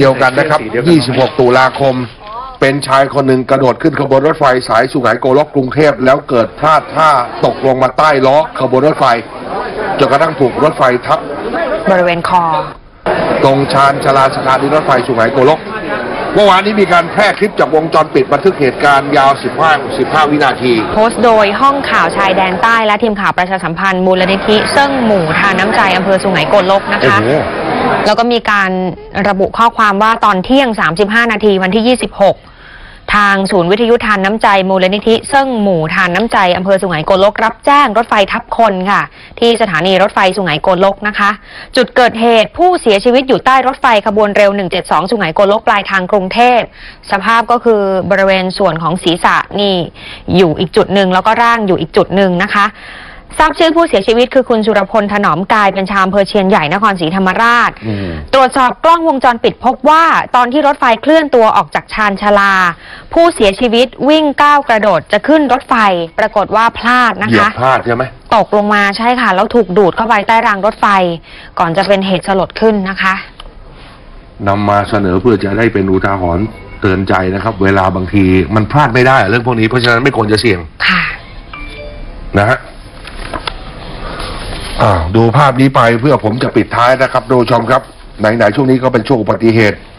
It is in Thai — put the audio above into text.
เดียวกันนะครับ 26 ตุลาคม เป็นชายคนหนึ่งกระโดดขึ้นขบวนรถไฟสายสุไหงโกลกกรุงเทพแล้วเกิดพลาดท่าตกลงมาใต้ล้อขบวนรถไฟจนกระทั่งถูกรถไฟทับบริเวณคอ ตรงชานชาลาสถานีรถไฟสุไหงโกลก เมื่อวานนี้มีการแพร่คลิปจากวงจรปิดบันทึกเหตุการณ์ยาว 15 15 วินาที โพสต์โดยห้องข่าวชายแดนใต้และทีมข่าวประชาสัมพันธ์มูลนิธิเซิ่งหมู่ทานน้ำใจอำเภอสุไหงโกลกนะโอ้คะโห แล้วก็มีการระบุข้อความว่าตอนเที่ยง 35 นาทีวันที่ 26 ทางศูนย์วิทยุทานน้ำใจมูลนิธิเซิ่งหมู่ทานน้ำใจอำเภอสุไหงโกลกรับแจ้งรถไฟทับคนค่ะ ที่สถานีรถไฟสุไหงโกลกนะคะ จุดเกิดเหตุผู้เสียชีวิตอยู่ใต้รถไฟขบวนเร็ว 172 สุไหงโกลกปลายทางกรุงเทพ สภาพก็คือบริเวณส่วนของศีรษะนี่อยู่อีกจุดหนึ่งแล้วก็ร่างอยู่อีกจุดหนึ่งนะคะ ทราบชื่อผู้เสียชีวิตคือคุณสุรพลถนอมกายเป็นชาวอำเภอเชียนใหญ่นครศรีธรรมราชอืมตรวจสอบกล้องวงจรปิดพบว่า ตอนที่รถไฟเคลื่อนตัวออกจากชานชาลา ผู้เสียชีวิตวิ่งก้าวกระโดดจะขึ้นรถไฟ ปรากฏว่าพลาดนะเหยียบคะพลาดใช่ไหม ตกลงมาใช่ค่ะ แล้วถูกดูดเข้าไปใต้รางรถไฟ ก่อนจะเป็นเหตุสลดขึ้นนะคะ นำมาเสนอเพื่อจะได้เป็นอุทาหรณ์เตือนใจนะครับ เวลาบางทีมันพลาดไม่ได้อะเรื่องพวกนี้เพราะฉะนั้นไม่ควรจะเสี่ยงค่ะ นะฮะ อ่าดูภาพนี้ไปเพื่อผมจะปิดท้ายนะครับดูชมครับไหนๆช่วงนี้ก็เป็นช่วงอุบัติเหตุ